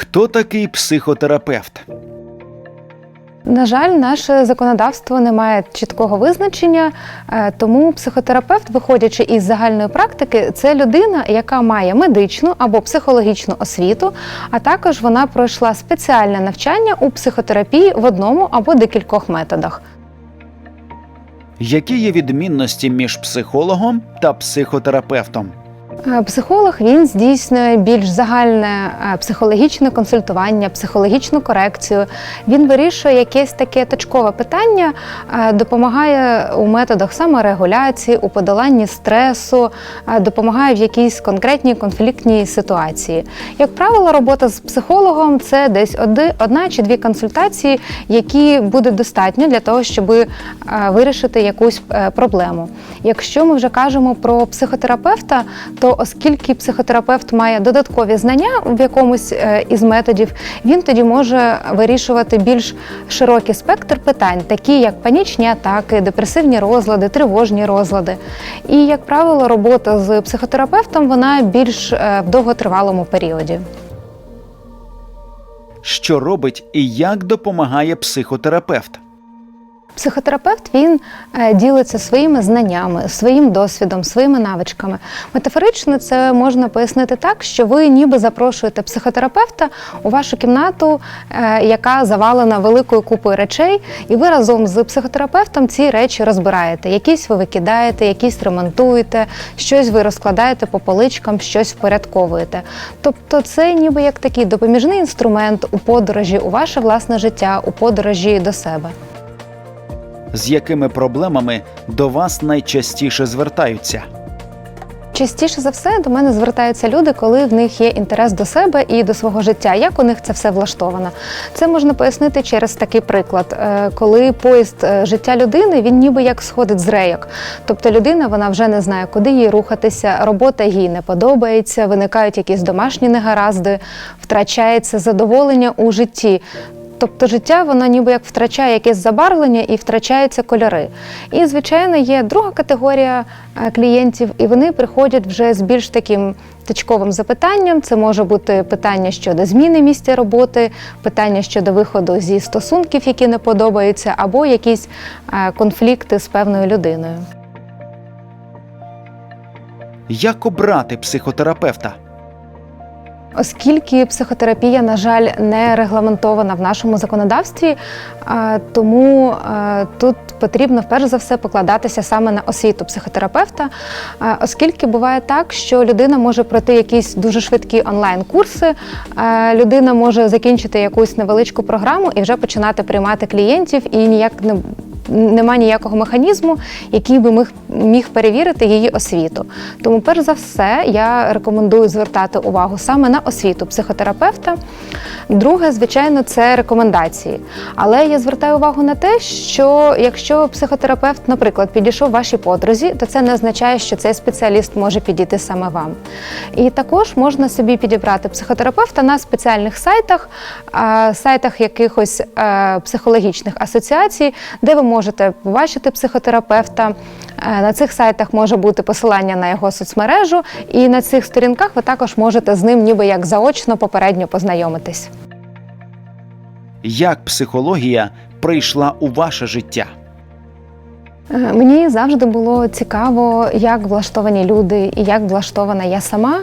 Хто такий психотерапевт? На жаль, наше законодавство не має чіткого визначення, е, тому психотерапевт, виходячи із загальної практики, це людина, яка має медичну або психологічну освіту, а також вона пройшла спеціальне навчання у психотерапії в одному або декількох методах. Які є відмінності між психологом та психотерапевтом? Е, Психолог він здійснює більш загальне е, психологічне консультування, психологічну корекцію. Він вирішує якесь таке точкове питання, е, допомагає у методах саморегуляції, у подоланні стресу, допомагає в якійсь конкретній конфліктній ситуації. Як правило, робота з психологом це десь одна чи дві консультації, які буде достатньо для того, щоб вирішити якусь проблему. Якщо ми вже кажемо про психотерапевта, то оскільки психотерапевт має додаткові знання в якомусь е, із методів, він тоді може вирішувати більш широкий спектр питань, такі як панічні атаки, депресивні розлади, тривожні розлади. І, як правило, робота з психотерапевтом вона більш е, в довготривалому періоді. Що робить і як допомагає психотерапевт? Психотерапевт він е, ділиться своїми знаннями, своїм досвідом, своїми навичками. Метафорично це можна пояснити так, що ви ніби запрошуєте психотерапевта у вашу кімнату, е, яка завалена великою купою речей, і ви разом з психотерапевтом ці речі розбираєте. Якісь ви викидаєте, якісь ремонтуєте, щось ви розкладаєте по поличкам, щось впорядковуєте. Тобто, це ніби як такий допоміжний інструмент у подорожі у ваше власне життя, у подорожі до себе. З якими проблемами до вас найчастіше звертаються? Частіше за все до мене звертаються люди, коли в них є інтерес до себе і до свого життя. Як у них це все влаштовано? Це можна пояснити через такий приклад, Е, коли поїзд е, життя людини він ніби як сходить з рейок. Тобто людина вона вже не знає, куди їй рухатися, робота їй не подобається, виникають якісь домашні негаразди, втрачається задоволення у житті. Тобто життя воно ніби як втрачає якесь забарвлення і втрачаються кольори. І, звичайно, є друга категорія е, клієнтів, і вони приходять вже з більш таким точковим запитанням. Це може бути питання щодо зміни місця роботи, питання щодо виходу зі стосунків, які не подобаються, або якісь е, конфлікти з певною людиною. Як обрати психотерапевта? Оскільки психотерапія, на жаль, не регламентована в нашому законодавстві, е, тому е, тут потрібно вперше за все покладатися саме на освіту психотерапевта, Е, оскільки буває так, що людина може пройти якісь дуже швидкі онлайн-курси, людина може закінчити якусь невеличку програму і вже починати приймати клієнтів, і ніяк не нема ніякого механізму, який би міг, міг перевірити її освіту. Тому, перш за все, я рекомендую звертати увагу саме на освіту психотерапевта. Друге, звичайно, це рекомендації. Але я звертаю увагу на те, що якщо психотерапевт, наприклад, підійшов вашій подрузі, то це не означає, що цей спеціаліст може підійти саме вам. І також можна собі підібрати психотерапевта на спеціальних сайтах, сайтах якихось е, психологічних асоціацій, де ви можете побачити психотерапевта. Е, На цих сайтах може бути посилання на його соцмережу, і на цих сторінках ви також можете з ним ніби як заочно попередньо познайомитись. Як психологія прийшла у ваше життя? Е, Мені завжди було цікаво, як влаштовані люди і як влаштована я сама.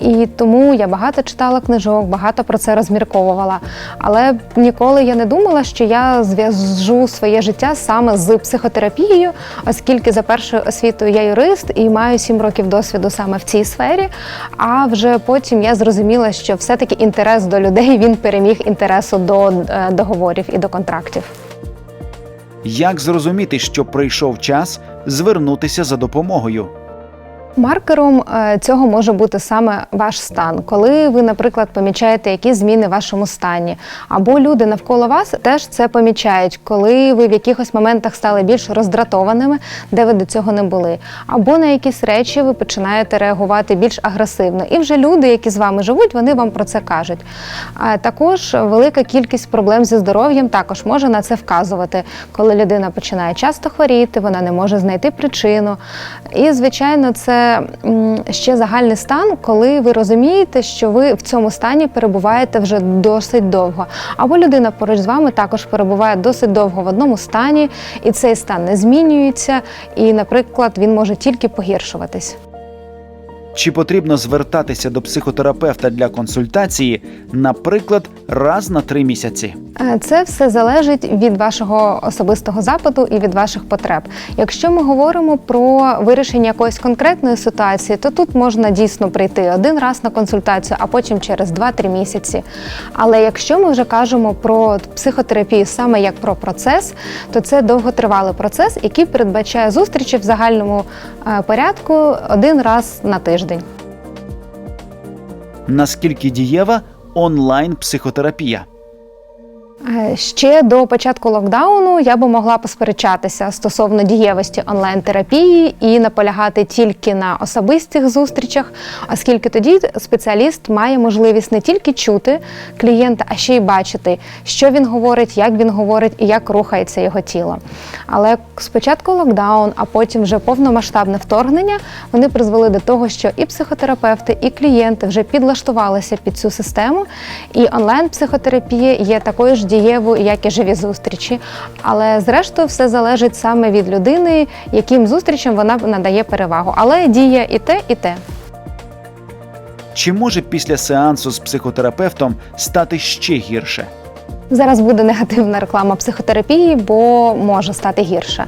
І тому я багато читала книжок, багато про це розмірковувала. Але ніколи я не думала, що я зв'яжу своє життя саме з психотерапією, оскільки за першою освітою я юрист і маю сім років досвіду саме в цій сфері. А вже потім я зрозуміла, що все-таки інтерес до людей він переміг інтересу до е, договорів і до контрактів. Як зрозуміти, що прийшов час звернутися за допомогою? Маркером е, цього може бути саме ваш стан, коли ви, наприклад, помічаєте якісь зміни в вашому стані, або люди навколо вас теж це помічають, коли ви в якихось моментах стали більш роздратованими, де ви до цього не були, або на якісь речі ви починаєте реагувати більш агресивно. І вже люди, які з вами живуть, вони вам про це кажуть. А також велика кількість проблем зі здоров'ям також може на це вказувати, коли людина починає часто хворіти, вона не може знайти причину. І, звичайно, це ще загальний стан, коли ви розумієте, що ви в цьому стані перебуваєте вже досить довго. Або людина поруч з вами також перебуває досить довго в одному стані, і цей стан не змінюється, і, наприклад, він може тільки погіршуватись. Чи потрібно звертатися до психотерапевта для консультації, наприклад, раз на три місяці? Е, Це все залежить від вашого особистого запиту і від ваших потреб. Якщо ми говоримо про вирішення якоїсь конкретної ситуації, то тут можна дійсно прийти один раз на консультацію, а потім через 2-3 місяці. Але якщо ми вже кажемо про психотерапію саме як про процес, то це довготривалий процес, який передбачає зустрічі в загальному е, порядку один раз на тиждень. Наскільки дієва онлайн психотерапія? Е, Ще до початку локдауну я би могла посперечатися стосовно дієвості онлайн-терапії і наполягати тільки на особистих зустрічах, оскільки тоді спеціаліст має можливість не тільки чути клієнта, а ще й бачити, що він говорить, як він говорить і як рухається його тіло. Але спочатку локдаун, а потім вже повномасштабне вторгнення, вони призвели до того, що і психотерапевти, і клієнти вже підлаштувалися під цю систему. І онлайн-психотерапія є такою ж дієвою, як і живі зустрічі. Але зрештою все залежить саме від людини, яким зустрічам вона надає перевагу. Але діє і те, і те. Чи може після сеансу з психотерапевтом стати ще гірше? Зараз буде негативна реклама психотерапії, бо може стати гірше.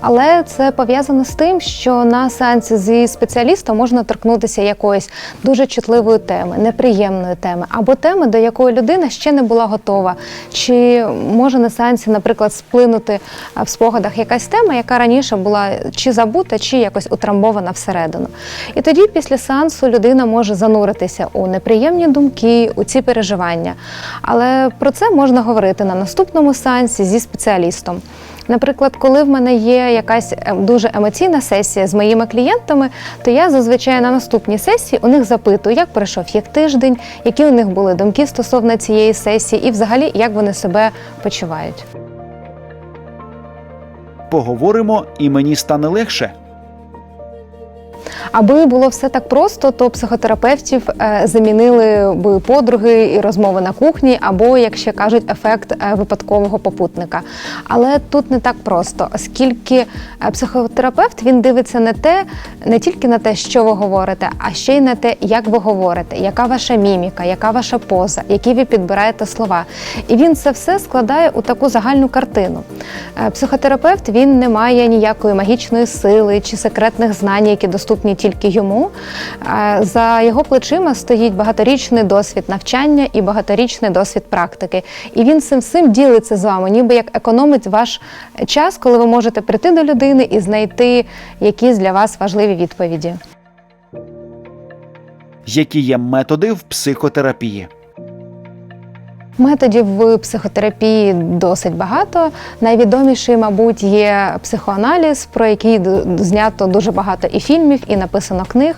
Але це пов'язано з тим, що на сеансі зі спеціалістом можна торкнутися якоїсь дуже чутливої теми, неприємної теми, або теми, до якої людина ще не була готова. Чи може на сеансі, наприклад, сплинути в спогадах якась тема, яка раніше була чи забута, чи якось утрамбована всередину. І тоді, після сеансу, людина може зануритися у неприємні думки, у ці переживання. Але про це можна говорити на наступному сеансі зі спеціалістом. Наприклад, коли в мене є якась е, дуже емоційна сесія з моїми клієнтами, то я зазвичай на наступній сесії у них запитую, як пройшов їх тиждень, які у них були думки стосовно цієї сесії, і взагалі як вони себе почувають. Поговоримо, і мені стане легше. Аби було все так просто, то психотерапевтів е, замінили би подруги і розмови на кухні, або, як ще кажуть, ефект е, випадкового попутника. Але тут не так просто, оскільки е, психотерапевт він дивиться не те, не тільки на те, що ви говорите, а ще й на те, як ви говорите, яка ваша міміка, яка ваша поза, які ви підбираєте слова. І він це все складає у таку загальну картину. Психотерапевт він не має ніякої магічної сили чи секретних знань, які доступні тільки йому. Е, За його плечима стоїть багаторічний досвід навчання і багаторічний досвід практики. І він цим всім ділиться з вами, ніби як економить ваш час, коли ви можете прийти до людини і знайти якісь для вас важливі відповіді. Які є методи в психотерапії? Методів в психотерапії досить багато. Найвідоміший, мабуть, є психоаналіз, про який знято дуже багато і фільмів, і написано книг.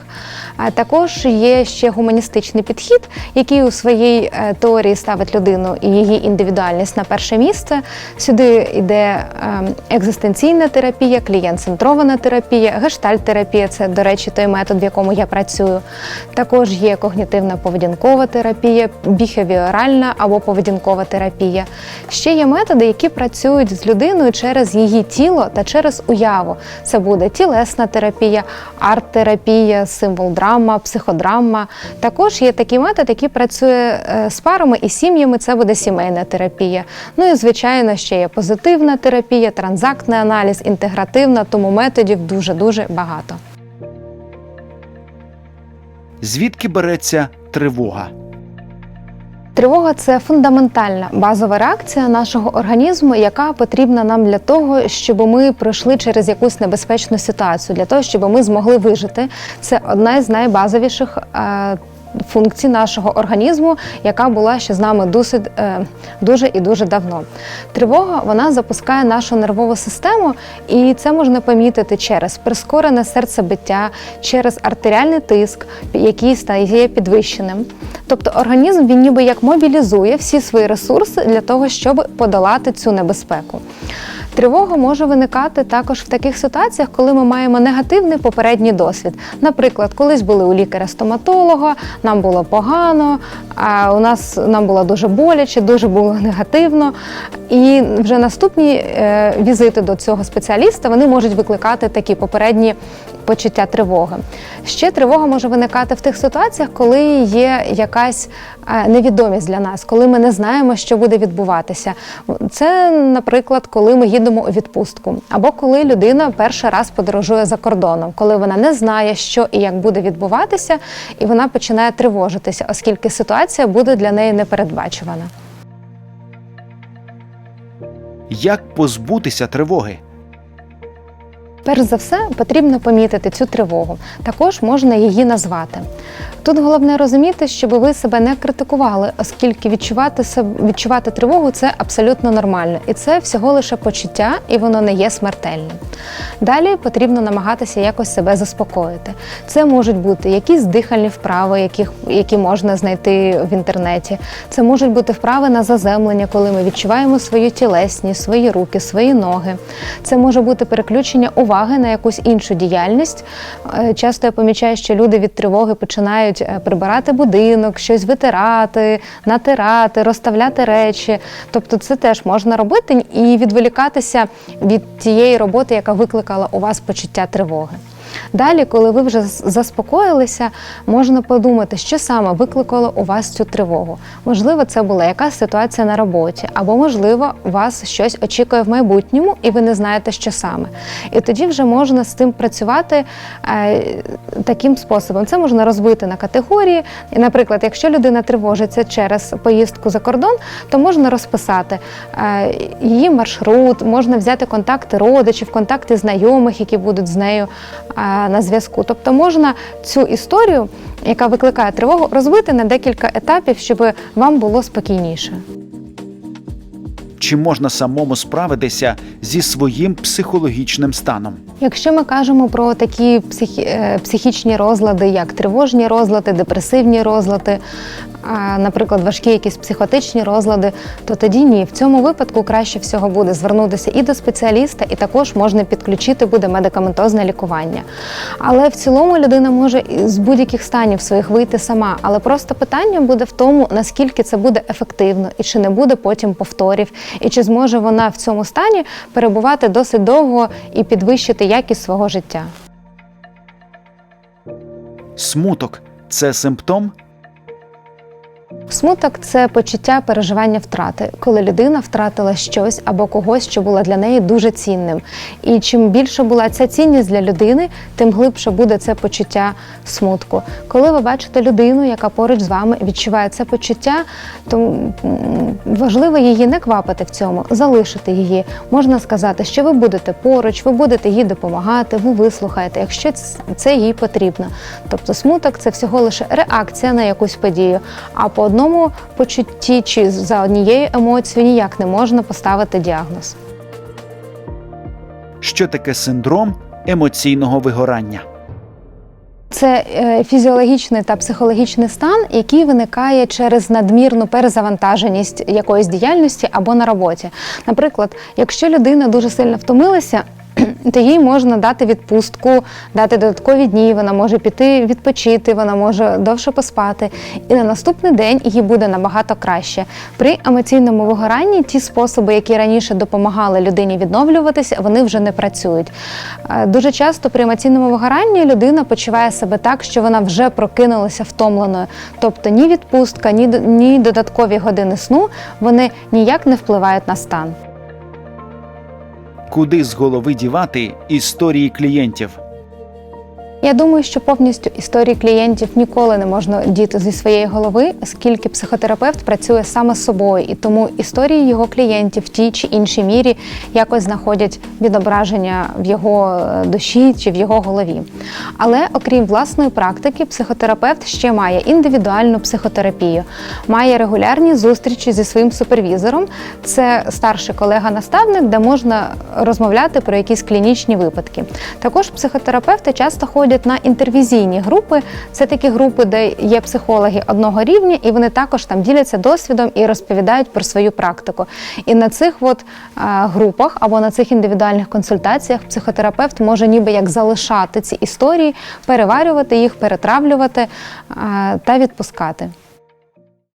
А також є ще гуманістичний підхід, який у своїй е, теорії ставить людину і її індивідуальність на перше місце. Сюди йде ем, екзистенційна терапія, клієнт-центрована терапія, гештальт-терапія це, до речі, той метод, в якому я працюю. Також є когнітивна-поведінкова терапія, біхевіоральна або поведінкова терапія. Ще є методи, які працюють з людиною через її тіло та через уяву. Це буде тілесна терапія, арт-терапія, символ-драма, психодрама. Також є такий метод, який працює е, з парами і сім'ями. Це буде сімейна терапія. Ну і звичайно, ще є позитивна терапія, транзактний аналіз, інтегративна, тому методів дуже дуже багато. Звідки береться тривога? Тривога це фундаментальна базова реакція нашого організму, яка потрібна нам для того, щоб ми пройшли через якусь небезпечну ситуацію, для того, щоб ми змогли вижити. Це одна з найбазовіших. Функцій нашого організму, яка була ще з нами досить е, дуже і дуже давно. Тривога вона запускає нашу нервову систему, і це можна помітити через прискорене серцебиття, через артеріальний тиск, який стає підвищеним. Тобто організм він ніби як мобілізує всі свої ресурси для того, щоб подолати цю небезпеку. Тривога може виникати також в таких ситуаціях, коли ми маємо негативний попередній досвід. Наприклад, колись були у лікаря-стоматолога, нам було погано, а у нас нам було дуже боляче, дуже було негативно. І вже наступні е, візити до цього спеціаліста вони можуть викликати такі попередні почуття тривоги. Ще тривога може виникати в тих ситуаціях, коли є якась е, невідомість для нас, коли ми не знаємо, що буде відбуватися. Це, наприклад, коли ми їдемо у відпустку, або коли людина перший раз подорожує за кордоном, коли вона не знає, що і як буде відбуватися, і вона починає тривожитися, оскільки ситуація буде для неї непередбачувана. Як позбутися тривоги? Перш за все, потрібно помітити цю тривогу. Також можна її назвати. Тут головне розуміти, щоб ви себе не критикували, оскільки відчувати відчувати тривогу це абсолютно нормально, і це всього лише почуття, і воно не є смертельним. Далі потрібно намагатися якось себе заспокоїти. Це можуть бути якісь дихальні вправи, яких, які можна знайти в інтернеті. Це можуть бути вправи на заземлення, коли ми відчуваємо свою тілесність, свої руки, свої ноги. Це може бути переключення уваги на якусь іншу діяльність. Е, Часто я помічаю, що люди від тривоги починають е, прибирати будинок, щось витирати, натирати, розставляти речі. Тобто, це теж можна робити і відволікатися від тієї роботи, яка викликала у вас почуття тривоги. Далі, коли ви вже заспокоїлися, можна подумати, що саме викликало у вас цю тривогу. Можливо, це була якась ситуація на роботі, або, можливо, вас щось очікує в майбутньому, і ви не знаєте, що саме. І тоді вже можна з цим працювати е, таким способом. Це можна розбити на категорії. Наприклад, якщо людина тривожиться через поїздку за кордон, то можна розписати е, її маршрут, можна взяти контакти родичів, контакти знайомих, які будуть з нею е, на зв'язку. Тобто можна цю історію, яка викликає тривогу, розбити на декілька етапів, щоб вам було спокійніше. Чи можна самому справитися зі своїм психологічним станом? Якщо ми кажемо про такі психі... е, психічні розлади, як тривожні розлади, депресивні розлади, наприклад, важкі якісь психотичні розлади, то тоді ні. В цьому випадку краще всього буде звернутися і до спеціаліста, і також можна підключити буде медикаментозне лікування. Але в цілому людина може з будь-яких станів своїх вийти сама. Але просто питання буде в тому, наскільки це буде ефективно, і чи не буде потім повторів, і чи зможе вона в цьому стані перебувати досить довго і підвищити якість свого життя. Смуток це симптом? Смуток це почуття переживання втрати, коли людина втратила щось або когось, що було для неї дуже цінним. І чим більше була ця цінність для людини, тим глибше буде це почуття смутку. Коли ви бачите людину, яка поруч з вами відчуває це почуття, то важливо її не квапити в цьому, залишити її. Можна сказати, що ви будете поруч, ви будете їй допомагати, ви вислухаєте, якщо це їй потрібно. Тобто смуток це всього лише реакція на якусь подію. А по одному почутті чи за однією емоцією ніяк не можна поставити діагноз. Що таке синдром емоційного вигорання? Це е, фізіологічний та психологічний стан, який виникає через надмірну перезавантаженість якоїсь діяльності або на роботі. Наприклад, якщо людина дуже сильно втомилася. То їй можна дати відпустку, дати додаткові дні, вона може піти відпочити, вона може довше поспати, і на наступний день їй буде набагато краще. При емоційному вигоранні ті способи, які раніше допомагали людині відновлюватися, вони вже не працюють. Е, Дуже часто при емоційному вигоранні людина почуває себе так, що вона вже прокинулася втомленою. Тобто ні відпустка, ні, ні додаткові години сну вони ніяк не впливають на стан. Куди з голови дівати історії клієнтів? Я думаю, що повністю історії клієнтів ніколи не можна діти зі своєї голови, оскільки психотерапевт працює саме з собою, і тому історії його клієнтів в тій чи іншій мірі якось знаходять відображення в його е, душі чи в його голові. Але окрім власної практики, психотерапевт ще має індивідуальну психотерапію, має регулярні зустрічі зі своїм супервізором. Це старший колега-наставник, де можна розмовляти про якісь клінічні випадки. Також психотерапевти часто ходять переходять на інтервізійні групи. Це такі групи, де є психологи одного рівня, і вони також там діляться досвідом і розповідають про свою практику. І на цих от е, групах або на цих індивідуальних консультаціях психотерапевт може ніби як залишати ці історії, переварювати їх, перетравлювати е, та відпускати.